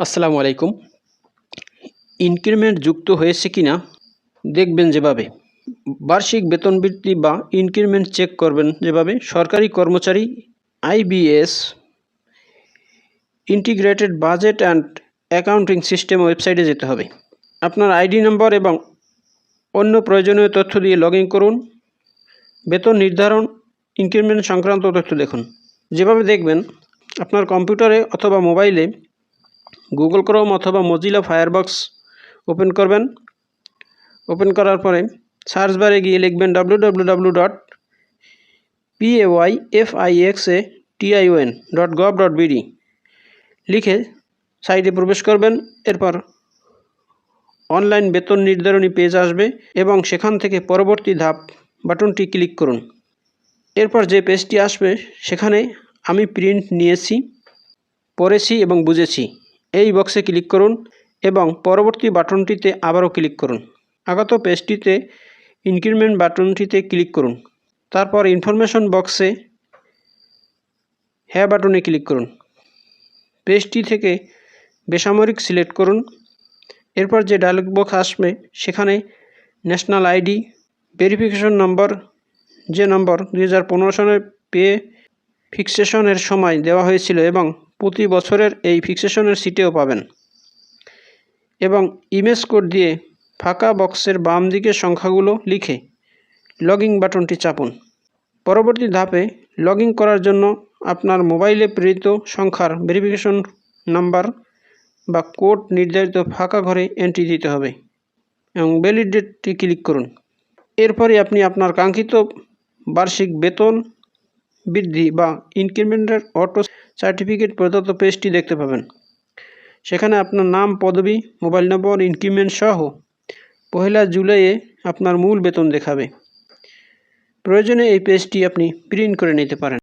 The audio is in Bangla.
আসসালামু আলাইকুম। ইনক্রিমেন্ট যুক্ত হয়েছে কি না দেখবেন যেভাবে। বার্ষিক বেতন বৃদ্ধি বা ইনক্রিমেন্ট চেক করবেন যেভাবে। সরকারি কর্মচারী, IBS, integrated budget and accounting system ওয়েবসাইটে যেতে হবে। আপনার আইডি নম্বর এবং অন্য প্রয়োজনীয় তথ্য দিয়ে লগ করুন। বেতন নির্ধারণ, ইনক্রিমেন্ট সংক্রান্ত তথ্য দেখুন। যেভাবে দেখবেন, আপনার কম্পিউটারে অথবা মোবাইলে গুগল ক্রোম অথবা মজিলা ফায়ারবক্স ওপেন করবেন। ওপেন করার পরে সার্চ বারে গিয়ে লিখবেন W W W dot P A Y F I X A T I O N dot gov dot BD লিখে সাইটে প্রবেশ করবেন, এরপর অনলাইন বেতন নির্ধারণী পেজ আসবে এবং সেখান থেকে পরবর্তী ধাপ বাটনটি ক্লিক করুন। এরপর যে পেজটি আসবে, সেখানে আমি প্রিন্ট নিয়েছি, পড়েছি এবং বুঝেছি। এই বক্সে ক্লিক করুন এবং পরবর্তী বাটনটিতে আবারও ক্লিক করুন। আগত পেজটিতে ইনক্রিমেন্ট বাটনটিতে ক্লিক করুন। তারপর ইনফরমেশন বক্সে হ্যাঁ বাটনে ক্লিক করুন। পেজটি থেকে বেসামরিক সিলেক্ট করুন। এরপর যে ডায়লগ বক্স আসবে, সেখানে ন্যাশনাল আইডি ভেরিফিকেশন নম্বর যে নম্বর দু হাজার পনেরো সালের পে ফিক্সেশনের সময় দেওয়া হয়েছিল এবং প্রতি বছরের এই ফিক্সেশনের সিটেও পাবেন। এবং ইমেজ কোড দিয়ে ফাঁকা বক্সের বাম দিকের সংখ্যাগুলো লিখে লগইন বাটনটি চাপুন। পরবর্তী ধাপে লগ করার জন্য আপনার মোবাইলে প্রেরিত সংখ্যার ভেরিফিকেশন নাম্বার বা কোড নির্ধারিত ফাঁকা ঘরে এন্ট্রি দিতে হবে এবং ভ্যালিড ডেটটি ক্লিক করুন। এরপরে আপনি আপনার কাঙ্ক্ষিত বার্ষিক বেতন বৃদ্ধি বা ইনক্রিমেন্টের অটো সার্টিফিকেট প্রদত্ত পেজটি দেখতে পাবেন। সেখানে আপনার নাম, পদবি, মোবাইল নম্বর, ইনক্রিমেন্ট সহ পহেলা জুলাইয়ে আপনার মূল বেতন দেখাবে। প্রয়োজনে এই পেজটি আপনি প্রিন্ট করে নিতে পারেন।